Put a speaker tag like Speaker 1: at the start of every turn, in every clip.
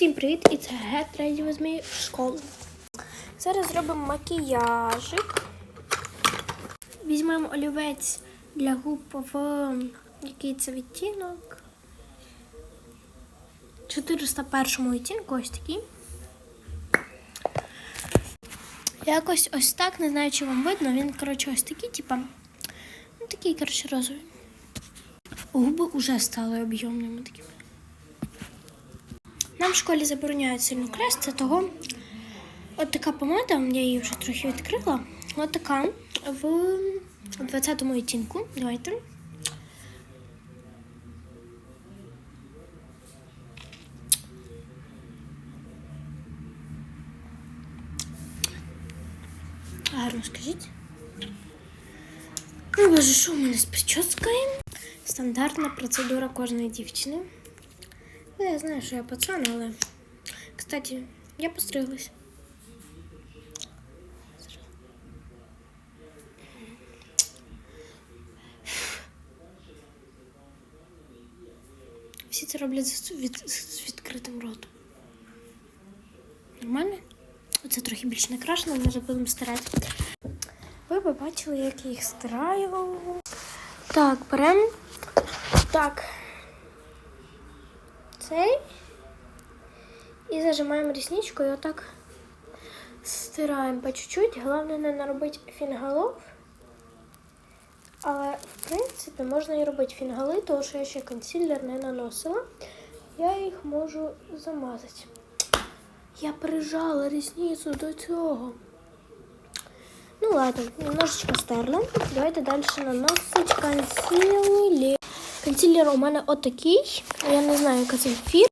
Speaker 1: Всім привіт! І це With Me в школу. Зараз зробимо макіяжик. Візьмемо олівець для губ в який це відтінок. 401 відтінку, ось такий. Якось ось так, не знаю, чи вам видно. Він, коротше, ось такий, типа, ну такий, коротше, розовий. Губи вже стали об'ємними такими. Нам в школі забороняють сильно красти, того от така помада, я її вже трохи відкрила. От така в 20-му відтінку. Давайте. Гарно скажіть. О, боже, що у мене з прическою? Стандартна процедура кожної дівчини. Ну, я знаю, що я пацан, але. Кстати, я постриглась. Всі це роблять з, від, з відкритим ротом. Нормально? Оце трохи більш накрашено, ми вже будемо старати. Ви б бачили, як я їх стараю. Так, беремо. Так. Цей. І зажимаємо рісничку і отак стираємо по чуть-чуть. Головне не наробити фінгалов. Але, в принципі, можна і робити фінгали, тому що я ще консилер не наносила. Я їх можу замазати. Я прижала рісницю до цього. Ну ладно, немножечко стерла. Давайте далі наносити консилер. Консилер у мене отакий. Я не знаю, яка це фірма.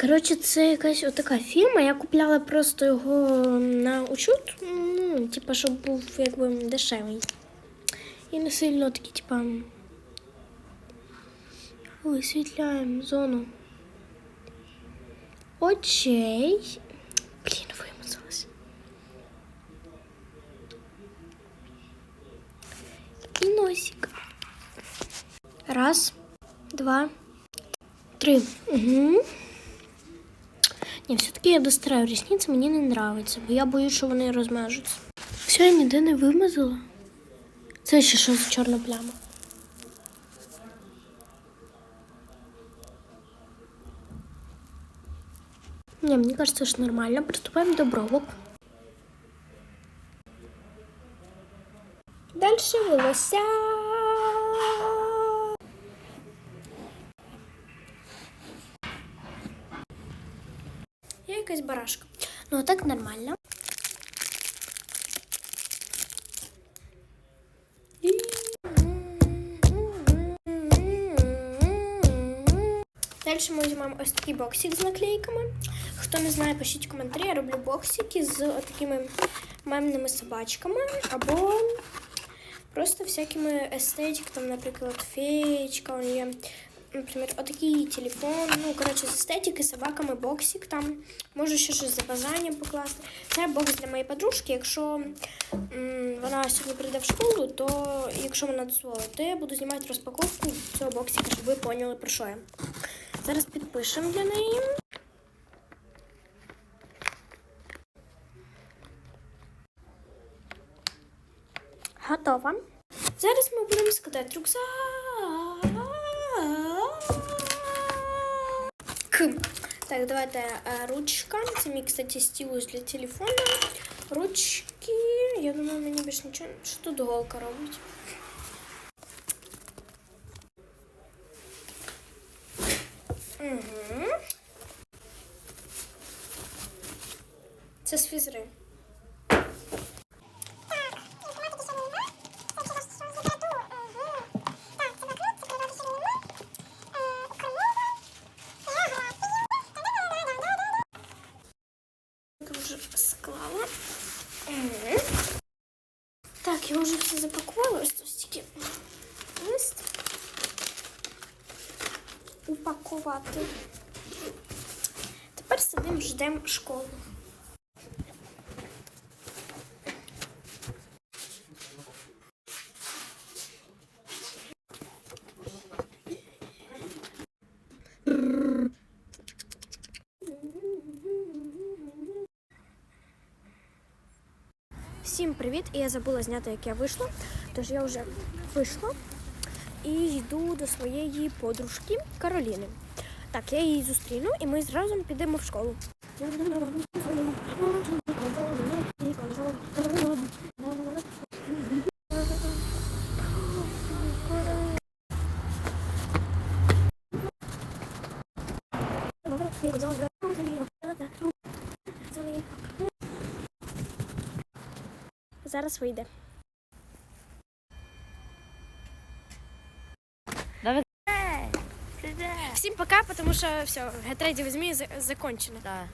Speaker 1: Коротше, це якась отака фірма. Я купляла просто його на учут. Ну, типа, щоб був якби дешевий. І не сильно такий, типа. Висвітляємо зону очей. Блін, вимазалась. І носик. Раз, Два, три. Угу. Ні, все-таки я достираю рісниці, мені не подобається, бо я боюсь, що вони розмажуться. Все, я ніде не вимазала. Це ще що за чорна пляма? Не, мне кажется, что нормально. Приступаем до бровок. Дальше волося. якась барашка. Ну, а так нормально. Далі ми візьмемо ось такий боксик з наклейками. Хто не знає, пишіть в коментарі. Я роблю боксики з такими мемними собачками або просто всякими естетик, там, наприклад, феєчка, он є. Наприклад, отакий телефон, ну, коротше, з естетики, собаками, боксик там. Можу ще щось за бажанням покласти. Це бокс для моєї подружки. Якщо м, вона сьогодні прийде в школу, то якщо вона дозволить, то я буду знімати розпаковку цього боксика, щоб ви поняли, про що я. Зараз підпишемо для неї. Готова. Зараз ми будемо складати рюкзак. Так, давайте ручка. Це мій, кстати, стілус для телефона. Ручки. Я думаю, мені більше нічого. Що тут голка робить? Угу. Це з фізри. Склала. Так, я вже все запакувала. Ось тут лист. Упакувати. Тепер сидимо, ждемо школу. Всім привіт! І я забула зняти, як я вийшла. Тож я вже вийшла і йду до своєї подружки Кароліни. Так, я її зустріну і ми зразу підемо в школу. Зараз вийде. Всім пока, тому що все, Г3 змі закончено.
Speaker 2: Да.